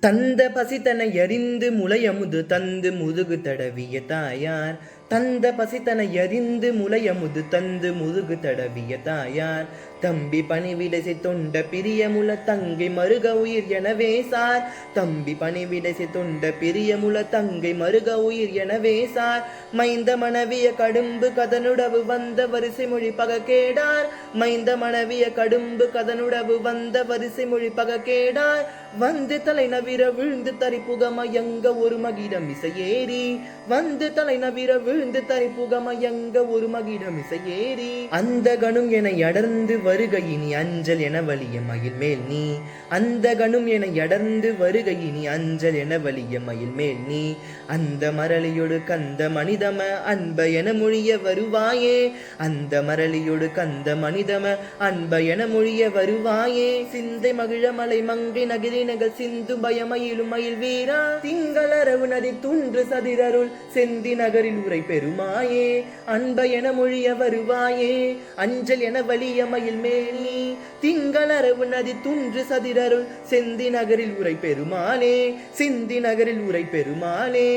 தந்த பசித்தனை எறிந்து முளையமுது தந்து முதுகு தடவிய தாயார். தந்த பசித்தனை எறிந்து முளையமுது தந்து முதுகு தடவிய தாயார். தம்பி பணிவிடை தொண்ட பிரியமுல தங்கை மருக உயிர் எனவே சார். தம்பி பணிவிடை தொண்ட பிரியமுல தங்கை மருக உயிர் எனவே சார். மைந்த மனைவிய கடும்பு கதனுடவு வந்த வரிசை மொழி பக கேடார் மைந்த மனைவிய கடும்பு கதனுடவு வந்த வரிசை மொழி பக கேடார் வந்து தலை நவிர விழுந்து தரி புகமயங்க ஒரு மகிடம் இசையேறி. வந்து தலை நவிர விழுந்து தரி புகமயங்க ஒரு மகிடம் இசையேறி அந்த கணும் என அடர்ந்து வருகையினி அஞ்சல் என வலிய மயில் மேல் நீ அந்த கணும் என அடர்ந்து வருகையினி அஞ்சல் என வலிய மயில் மேல் நீ அந்த மரளியொடு கந்த மனிதம அன்ப என மொழிய வருவாயே அந்த மரளியொடு கந்த மனிதம அன்ப என மொழிய வருவாயே சிந்தை மகிழ மலை மங்கை நகிரி நகல் சிந்து பயமயிலும் மயில் வீரா திங்களரவு நதி துன்று சதிரருள் செந்தி நகரில் உரை பெருமாயே அன்ப என மொழிய வருவாயே அஞ்சல் என வலிய மயில் மேலி திங்களரவு நதி துன்று சதிரருள் செந்தி நகரில் உரை பெருமானே சிந்தி நகரில் உரை பெருமானே.